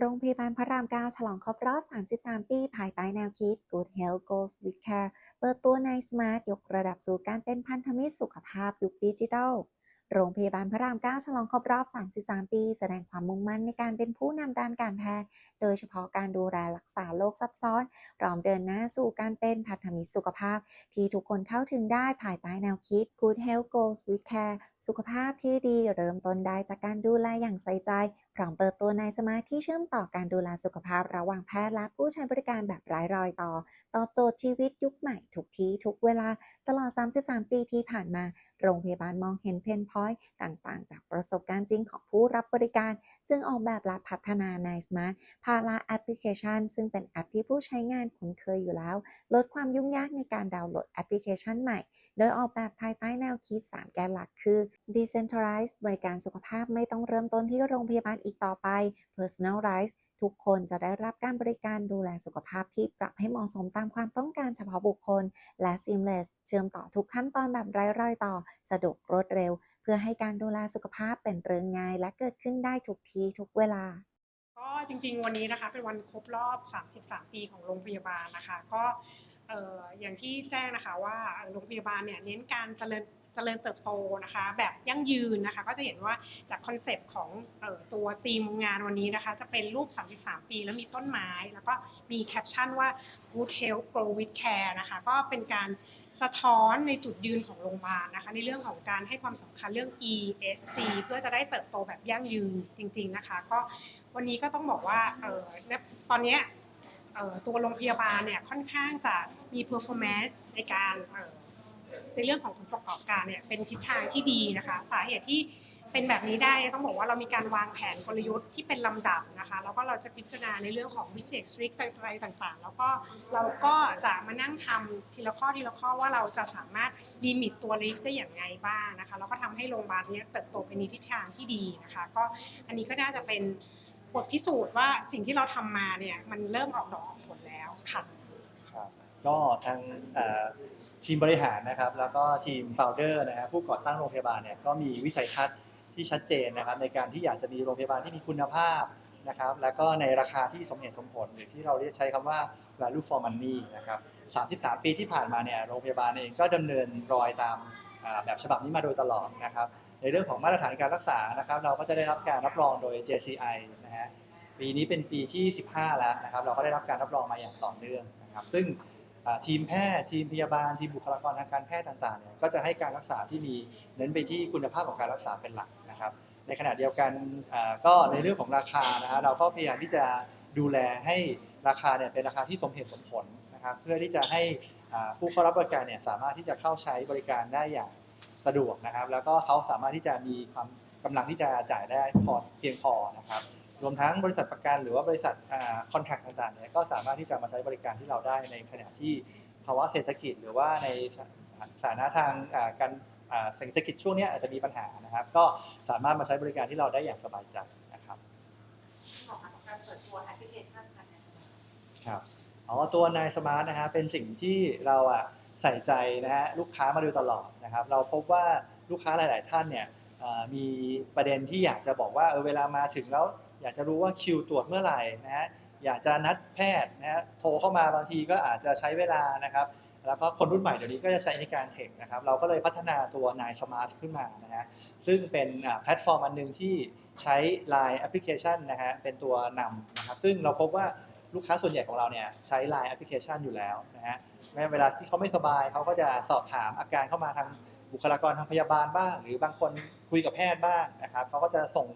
โรงพยาบาลพระราม9ฉลองครบรอบ 33 ปี ภายใต้แนวคิด Good Health Goes with Care เปิดตัวใน Smart ยกระดับสู่การเป็นพันธมิตรสุขภาพยุคดิจิทัล โรงพยาบาลพระราม9ฉลองครบรอบ 33 ปี แสดงความมุ่งมั่นในการเป็นผู้นำด้านการแพทย์ โดยเฉพาะการดูแลรักษาโรคซับซ้อนพร้อมเดินหน้าสู่การเป็นพันธมิตรสุขภาพ ที่ทุกคนเข้าถึงได้ภายใต้แนวคิด Good Health Goes with Care สุขภาพที่ดีเริ่มต้นได้จากการดูแลอย่างใส่ใจ พร้อมเปิดตัวในสมาร์ทที่เชื่อมต่อการดูแลสุขภาพระหว่างแพทย์และผู้ใช้บริการแบบไร้รอยต่อ ตอบโจทย์ชีวิตยุคใหม่ทุกที่ทุกเวลาตลอด 33 ปีที่ผ่านมา โรงพยาบาลมองเห็นเพนพอยต์ต่างๆ จากประสบการณ์จริงของผู้รับบริการ จึงออกแบบและพัฒนาใน Smart พาราแอปพลิเคชัน ซึ่งเป็นแอปที่ผู้ใช้งานคุ้นเคยอยู่แล้ว ลดความยุ่งยากในการดาวน์โหลดแอปพลิเคชันใหม่ โดยออกแบบภายใต้แนวคิด 3 แกนหลักคือ Decentralized บริการสุขภาพไม่ต้องเริ่มต้นที่โรงพยาบาลอีกต่อไป Personalized ทุกคนจะได้รับการบริการดูแลสุขภาพที่ปรับให้เหมาะสมตามความต้องการเฉพาะบุคคล และ Seamless เชื่อมต่อทุกขั้นตอนแบบไร้รอยต่อ สะดวกรวดเร็ว เพื่อให้การดูแลสุขภาพเป็นเรื่องง่าย และเกิดขึ้นได้ทุกที่ทุกเวลาก็จริงๆ วันนี้นะคะเป็นวันครบรอบ 33 ปีของโรงพยาบาลนะคะ ก็ อออย่างที่แจ้งนะคะว่าโรงพยาบาลเนี่ยเน้นการเจริญเจริญเติบโตนะคะแบบยั่งยืนนะคะก็จะเห็นว่าจากคอนเซปต์ของออตัวธีมงานวันนี้นะคะจะเป็นรูป 33 ปี แล้วมีต้นไม้ แล้วก็มีแคปชั่นว่า Good Health Grow with Care นะคะก็เป็นการสะท้อนในจุดยืนของโรงพยาบาลนะคะในเรื่องของการให้ความสำคัญเรื่อง ESG เพื่อจะได้เติบโตแบบยั่งยืนจริง ๆนะคะ ก็วันนี้ก็ต้องบอกว่าออตอนนี้ ตัวโรงพยาบาลเนี่ยค่อนข้างจะมี performance ในการในเรื่องของผลประกอบการเนี่ยเป็นทิศทางที่ดีนะคะ สาเหตุที่เป็นแบบนี้ได้ต้องบอกว่าเรามีการวางแผนกลยุทธ์ที่เป็นลำดับนะคะ แล้วก็เราจะพิจารณาในเรื่องของ business risk อะไรต่างๆ แล้วก็เราก็จะมานั่งทำทีละข้อทีละข้อว่าเราจะสามารถลิมิตตัว risk ได้อย่างไรบ้างนะคะแล้วก็ทำให้โรงพยาบาลเนี้ยเติบโตไปในทิศทางที่ดีนะคะ ก็อันนี้ก็น่าจะเป็น บทพิสูจน์ว่าสิ่งที่เราทำมาเนี่ยมันเริ่มออกดอกออกผลแล้วค่ะ ครับก็ทางเอ่อทีมบริหารนะครับ แล้วก็ทีมโฟลเดอร์นะครับผู้ก่อตั้งโรงพยาบาลเนี่ยก็มีวิสัยทัศน์ที่ชัดเจนนะครับ ในการที่อยากจะมีโรงพยาบาลที่มีคุณภาพนะครับ แล้วก็ในราคาที่สมเหตุสมผล หรือที่เราเรียกใช้คำว่า value for money นะครับ 33 ปีที่ผ่านมาเนี่ยโรงพยาบาลเองก็ดำเนินรอยตามอ่าแบบฉบับนี้มาโดยตลอดนะครับ ในเรื่องของมาตรฐานการรักษานะครับ เราก็จะได้รับการรับรองโดย JCI นะฮะปีนี้เป็นปีที่ 15 แล้วนะครับ เราก็ได้รับการรับรองมาอย่างต่อเนื่องนะครับ ซึ่งทีมแพทย์ทีมพยาบาลทีมบุคลากรทางการแพทย์ต่างๆเนี่ยก็จะให้การรักษาที่มีเน้นไปที่คุณภาพของการรักษาเป็นหลักนะครับ ในขณะเดียวกันก็ในเรื่องของราคานะฮะเราก็พยายามที่จะดูแลให้ราคาเนี่ยเป็นราคาที่สมเหตุสมผลนะครับ เพื่อที่จะให้ผู้เข้ารับบริการเนี่ยสามารถที่จะเข้าใช้บริการได้อย่าง สะดวกนะครับ แล้วก็เขาสามารถที่จะมีความกำลังที่จะจ่ายได้พอเพียงพอนะครับ รวมทั้งบริษัทประกันหรือว่าบริษัทคอนแทคต่างๆเนี่ยก็สามารถที่จะมาใช้บริการที่เราได้ในขณะที่ภาวะเศรษฐกิจหรือว่าในสถานะทางอ่าการอ่าเศรษฐกิจช่วงเนี้ยอาจจะมีปัญหานะครับ ก็สามารถมาใช้บริการที่เราได้อย่างสบายใจนะครับเหมาะกับการเปิดตัวแอปพลิเคชันค่ะเนี่ยครับอ๋อตัวนายสมาร์ทนะฮะเป็นสิ่งที่เราอะ ใส่ใจนะฮะลูกค้ามาโดยตลอดนะครับ เราพบว่าลูกค้าหลาย ๆ ท่านเนี่ยมีประเด็นที่อยากจะบอกว่าเออเวลามาถึงแล้ว อยากจะรู้ว่าคิวตรวจเมื่อไหร่นะฮะอยากจะนัดแพทย์นะฮะโทรเข้ามาบางทีก็อาจจะใช้เวลานะครับ แล้วก็คนรุ่นใหม่เดี๋ยวนี้ก็จะใช้ในการเทคนะครับ เราก็เลยพัฒนาตัวนายสมาร์ทขึ้นมานะฮะซึ่งเป็นแพลตฟอร์มอันหนึงที่ใช้ Line แอปพลิเคชันนะฮะเป็นตัวนำนะครับซึ่งเราพบว่าลูกค้าส่วนใหญ่ของเราเนี่ยใช้ Line แอปพลิเคชันอยู่แล้วนะฮะ แม้เวลาที่เขาไม่สบายเขาก็จะสอบถามอาการเข้ามาทางบุคลากรทางพยาบาลบ้าง หรือบางคนคุยกับแพทย์บ้างนะครับเขาก็จะส่ง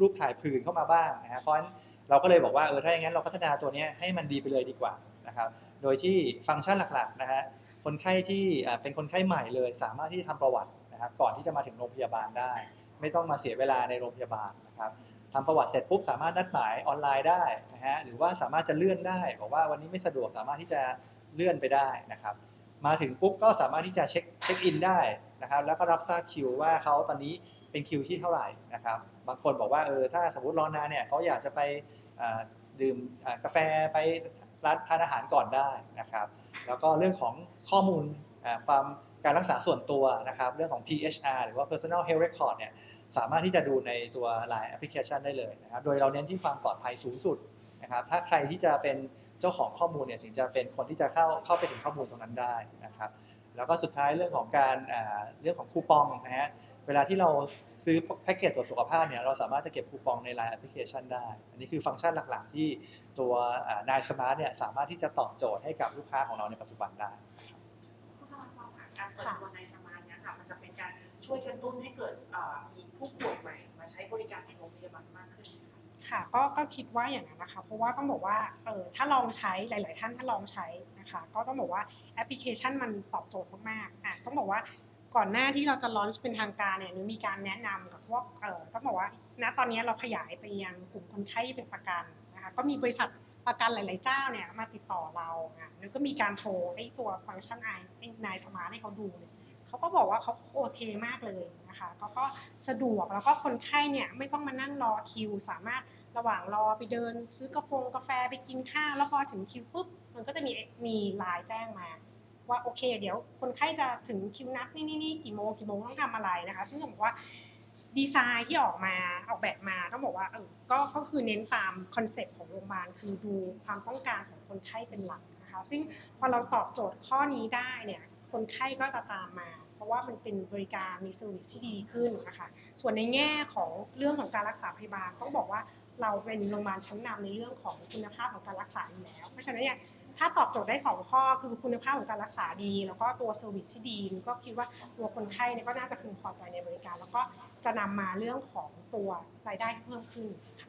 รูปถ่ายผื่นเข้ามาบ้างนะฮะเพราะฉะนั้นเราก็เลยบอกว่าเออถ้าอย่างนั้นเราพัฒนาตัวนี้ให้มันดีไปเลยดีกว่านะครับโดยที่ฟังก์ชันหลักๆนะฮะคนไข้ที่เป็นคนไข้ใหม่เลย สามารถที่จะทำประวัตินะครับก่อนที่จะมาถึงโรงพยาบาลได้ ไม่ต้องมาเสียเวลาในโรงพยาบาลนะครับทำประวัติเสร็จปุ๊บสามารถนัดหมายออนไลน์ได้นะฮะหรือว่าสามารถจะเลื่อนได้บอกว่าวันนี้ไม่สะดวกสามารถที่จะ เลื่อนไปได้นะครับ มาถึงปุ๊บก็สามารถที่จะเช็คเช็คอินได้นะครับ แล้วก็รับทราบคิวว่าเขาตอนนี้เป็นคิวที่เท่าไหร่นะครับ บางคนบอกว่าเออถ้าสมมติรอนานเนี่ยเขาอยากจะไปดื่มกาแฟไปร้านทานอาหารก่อนได้นะครับ แล้วก็เรื่องของข้อมูลความการรักษาส่วนตัวนะครับ เรื่องของ PHR หรือว่า Personal Health Record เนี่ยสามารถที่จะดูในตัว Line แอปพลิเคชันได้เลยนะครับ โดยเราเน้นที่ความปลอดภัยสูงสุด นะครับถ้าใครที่จะเป็นเจ้าของข้อมูลเนี่ยถึงจะเป็นคนที่จะเข้าเข้าไปถึงข้อมูลตรงนั้นได้นะครับแล้วก็สุดท้ายเรื่องของการอ่าเรื่องของคูปองนะฮะเวลาที่เราซื้อแพ็กเกจตรวจสุขภาพเนี่ยเราสามารถจะเก็บคูปองใน Line แอปพลิเคชันได้ อันนี้คือฟังก์ชันหลักๆ ที่ตัวนายสมาร์ทเนี่ยสามารถที่จะตอบโจทย์ให้กับลูกค้าของเราในปัจจุบันได้ผู้สมัครความการเปิดตัวในสมาร์ทเนี่ยค่ะมันจะเป็นการช่วยกระตุ้นให้เกิดเอ่อมีผู้ป่วยใหม่มาใช้บริการในโรงพยาบาลมากขึ้น ค่ะก็ก็คิดว่าอย่างนั้นนะคะ เพราะว่าต้องบอกว่าเออถ้าลองใช้หลาย ๆ ท่านถ้าลองใช้นะคะ ก็ต้องบอกว่าแอปพลิเคชันมันตอบโจทย์มากๆอะต้องบอกว่าก่อนหน้าที่เราจะลอนเป็นทางการเนี่ยมีการแนะนำกับพวกเออต้องบอกว่า ณตอนนี้เราขยายไปยังกลุ่มคนไข้เป็นประกันนะคะก็มีบริษัทประกันหลาย ๆ เจ้าเนี่ยมาติดต่อเราอะแล้วก็มีการโชว์ไอ้ตัวฟังก์ชันไอไอ้นายสมาร์ทให้เขาดูเนี่ยเขาก็บอกว่าเขาโอเคมากเลยนะคะก็สะดวกแล้วก็คนไข้เนี่ยไม่ต้องมานั่งรอคิว สามารถ ระหว่างรอไปเดิน ซื้อกาแฟกาแฟไปกินข้าวแล้วพอถึงคิวปุ๊บมันก็จะมีมีไลน์แจ้งมา ว่าโอเค เดี๋ยวคนไข้จะถึงคิวนัดนี่นี่นี่กี่โมงกี่โมงต้องทำอะไรนะคะ ซึ่งผมว่าดีไซน์ที่ออกมาออกแบบมาต้องบอกว่าเออก็ก็คือเน้นตามคอนเซ็ปต์ของโรงพยาบาลคือดูความต้องการของคนไข้เป็นหลักนะคะ ซึ่งพอเราตอบโจทย์ข้อนี้ได้เนี่ยคนไข้ก็จะตามมา เพราะว่ามันเป็นบริการมีเซอร์วิสที่ดีขึ้นนะคะ ส่วนในแง่ของเรื่องของการรักษาพยาบาลต้องบอกว่า เราเป็นโรงพยาบาลชั้นนำในเรื่องของคุณภาพของการรักษาอยู่แล้ว เพราะฉะนั้นเนี่ยถ้าตอบโจทย์ได้ 2 ข้อคือคุณภาพของการรักษาดี แล้วก็ตัวเซอร์วิสที่ดีก็คิดว่าตัวคนไข้เนี่ยก็น่าจะพึงพอใจในบริการ แล้วก็จะนำมาเรื่องของตัวรายได้เพิ่มขึ้นค่ะ